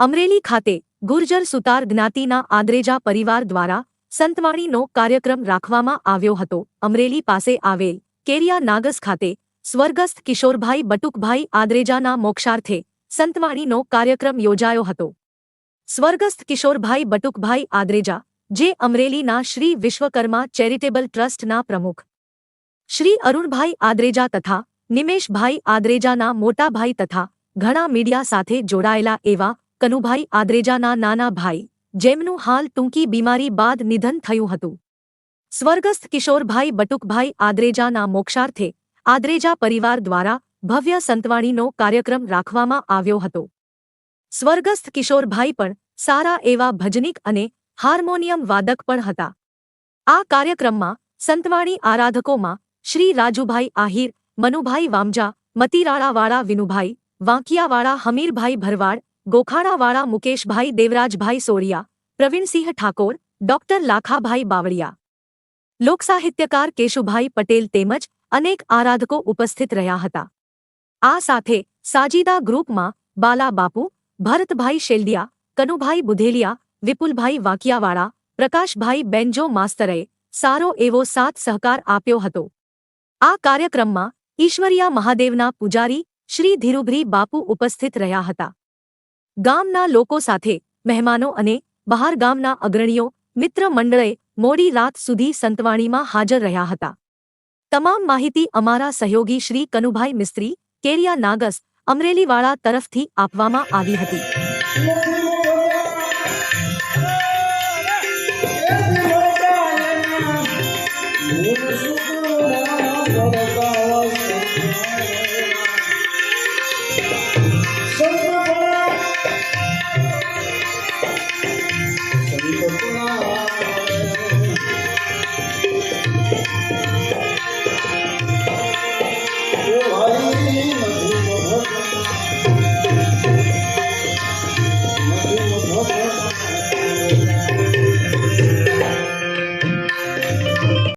અમરેલી ખાતે ગુર્જર સુતાર જ્ઞાતિના આદ્રેજા પરિવાર દ્વારા સંતવાણીનો કાર્યક્રમ રાખવામાં આવ્યો હતો. અમરેલી પાસે આવેલ કેરિયા નાગસ ખાતે સ્વર્ગસ્થ કિશોરભાઈ બટુકભાઈ આદ્રેજાના મોક્ષાર્થે સંતવાણીનો કાર્યક્રમ યોજાયો હતો. સ્વર્ગસ્થ કિશોરભાઈ બટુકભાઈ આદ્રેજા, જે અમરેલીના શ્રી વિશ્વકર્મા ચેરિટેબલ ટ્રસ્ટના પ્રમુખ. શ્રી અરુણભાઈ આદ્રેજા તથા નિમેશભાઈ આદ્રેજાના મોટાભાઈ તથા ઘણા મીડિયા સાથે જોડાયેલા એવા કનુભાઈ આદ્રેજાના નાના ભાઈ, જેમનું હાલ ટૂંકી બીમારી બાદ નિધન થયું હતું. સ્વર્ગસ્થ કિશોરભાઈ બટુકભાઈ આદ્રેજાના મોક્ષાર્થે, આદ્રેજા પરિવાર દ્વારા ભવ્ય સંતવાણીનો કાર્યક્રમ રાખવામાં આવ્યો હતો. સ્વર્ગસ્થ કિશોરભાઈ પણ સારા એવા ભજનિક અને હાર્મોનિયમ વાદક પણ હતા. આ કાર્યક્રમમાં સંતવાણી આરાધકોમાં શ્રી રાજુભાઈ આહિર, મનુભાઈ વામજા, મતીરાળાવાળા વિનુભાઈ, વાંકિયાવાળા હમીરભાઈ ભરવાડ ગોખાણાવાળા મુકેશભાઈ દેવરાજભાઈ સોરિયા પ્રવીણસિંહ ઠાકોર, ડોક્ટર લાખાભાઈ બાવળિયા. લોકસાહિત્યકાર કેશુભાઈ પટેલ તેમજ અનેક આરાધકો ઉપસ્થિત રહ્યા હતા. આ સાથે સાજીદા ગ્રુપમાં બાલા બાપુ ભરતભાઈ શેલડિયા, કનુભાઈ બુધેલિયા, વિપુલભાઈ વાકિયાવાળા, પ્રકાશભાઈ બેન્જો માસ્તરે સારો એવો સાથ સહકાર આપ્યો હતો. આ કાર્યક્રમમાં ઈશ્વરિયા મહાદેવના પૂજારી શ્રી ધીરુભરી બાપુ ઉપસ્થિત રહ્યા હતા. ગામના લોકો સાથે મહેમાનો અને બહાર ગામના અગ્રણીઓ મિત્ર મંડળે મોડી રાત સુધી સંતવાણીમાં હાજર રહ્યા હતા. તમામ માહિતી અમારા સહયોગી શ્રી કનુભાઈ મિસ્ત્રી, કેરિયા નાગસ, અમરેલીવાળા તરફથી આપવામાં આવી હતી. ના ભરતા